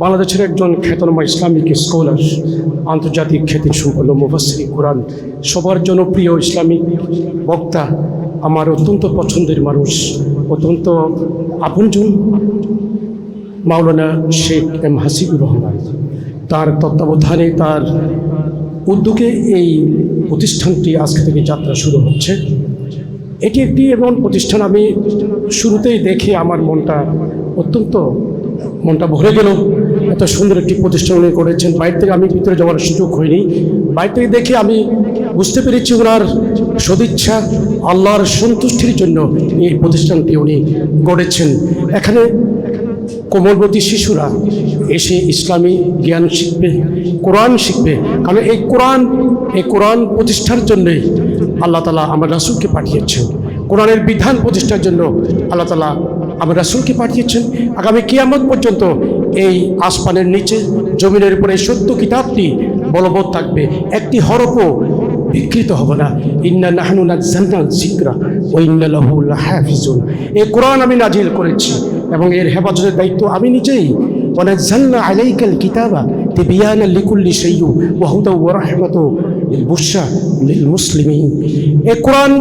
বাংলাদেশের একজন খ্যাতনামা ইসলামিক স্কলার, আন্তর্জাতিক খ্যাতি সম্পন্ন মুফাসির কোরআন, সবার জনপ্রিয় ইসলামিক বক্তা, আমার অত্যন্ত পছন্দের মানুষ, অত্যন্ত আপনজন মাওলানা শেখ এম হাসিবুর রহমান। তার তত্ত্বাবধানে, তার উদ্যোগে এই প্রতিষ্ঠানটি আজকে থেকে যাত্রা শুরু হচ্ছে। এটি একটি এমন প্রতিষ্ঠান, আমি শুরুতেই দেখে আমার মনটা অত্যন্ত, মনটা ভরে গেল। এত সুন্দর একটি প্রতিষ্ঠান উনি করেছেন। বাইরে থেকে আমি ভিতরে যাওয়ার সুযোগ হয়নি। বাইরে থেকে দেখে আমি বুঝতে পেরেছি ওনার সদিচ্ছা, আল্লাহর সন্তুষ্টির জন্য এই প্রতিষ্ঠানটি উনি গড়েছেন। এখানে কোমলবতী শিশুরা এসে ইসলামী জ্ঞান শিখবে, কোরআন শিখবে। কারণ এই কোরআন এই কোরআন প্রতিষ্ঠার জন্যে আল্লাহ তালা আমার রাসুলকে পাঠিয়েছেন। কোরআনের বিধান প্রতিষ্ঠার জন্য আল্লাহ তালা আমার রাসুলকে পাঠিয়েছেন। আগামী কিয়ামত পর্যন্ত এই আসমানের নিচে, জমিনের উপরে সত্য কিতাবটি বলবৎ থাকবে। একটি হরফও বিকৃত হবে না। ইন্না নাহনু নাজ্জালনা যিকরা ওয়া ইন্না লাহু লাহাফিজুন। এই কোরআন আমি নাজিল করেছি এবং এর হেফাজতের দায়িত্ব আমি নিজেই। ওয়ানাজ্জালনা আলাইকাল কিতাবা লিকুল্লি শাইউ ওয়া হুদা ওয়া রাহমাতু লিল মুসলিমিন। এই কোরআন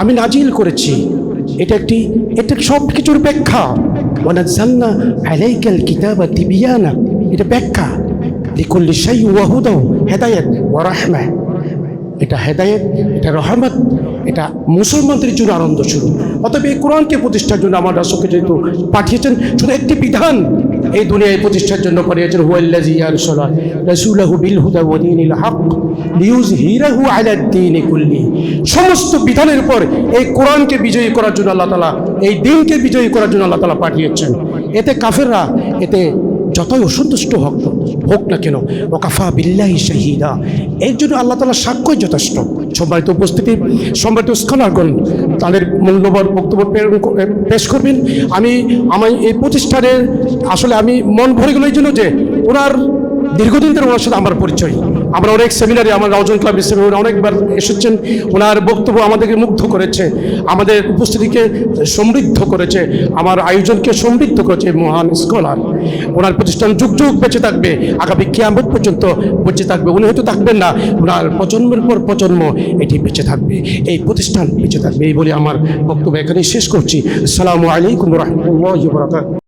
আমি নাজিল করেছি। এটা একটি, এটা সব কিছুর ব্যাখ্যা। ওয়ানাজ্জালনা আলাইকাল কিতাবা দিবিয়ানা এটা ব্যাখ্যা। লিকুল্লি শাইউ ওয়াহুদ হেদায়ত হেদায়েত ওয়া এটা হেদায়েত, এটা রহমত, এটা মুসলমানদের জন্য আনন্দ শুরু অতএব এই কোরআনকে প্রতিষ্ঠার জন্য আমার রাসুলকে যেহেতু পাঠিয়েছেন, শুধু একটি বিধান এই দুনিয়ায় প্রতিষ্ঠার জন্য পাঠিয়েছেন হুয়াল্লাজি আরসালা রাসূলাহু বিল হুদা ওয়া দীনিল হক লিইয়ুযহিরাহু আলা দ্বীন কুল্লি। সমস্ত বিধানের পর এই কোরআনকে বিজয়ী করার জন্য আল্লাহ তাআলা, এই দ্বীনকে বিজয়ী করার জন্য আল্লাহ তাআলা পাঠিয়েছেন। এতে কাফেররা, এতে যতই অসন্তুষ্ট হোক হোক না কেন, ওকাফা বিল্লাহি শাহিদা। এর জন্য আল্লাহ তালা সাক্ষ্যই যথেষ্ট। সম্মানিত উপস্থিতি, সম্মানিত স্কলারগণ, তাদের মূল্যবান বক্তব্য পেশ করবেন। আমি আমি এই প্রতিষ্ঠানের, আসলে আমি মন ভরে গেল এই জন্য যে ওনার দীর্ঘদিন ধরে ওনার সাথে আমার পরিচয়। আমরা অনেক সেমিনারে আমার রাউজন ক্লাব সেমিনারে অনেকবার এসেছেন। ওনার বক্তব্য আমাদেরকে মুগ্ধ করেছে, আমাদের উপস্থিতিকে সমৃদ্ধ করেছে, আমার আয়োজনকে সমৃদ্ধ করেছে মহান স্কলার ওনার প্রতিষ্ঠান যুগ যুগ বেঁচে থাকবে, আগামী কিয়ামত পর্যন্ত বেঁচে থাকবে। উনি হয়তো থাকবেন না, ওনার প্রজন্মের পর প্রজন্ম এটি বেঁচে থাকবে, এই প্রতিষ্ঠান বেঁচে থাকবে, এই বলে আমার বক্তব্য এখানেই শেষ করছি। আসসালামু আলাইকুম রহমতুল্লাহ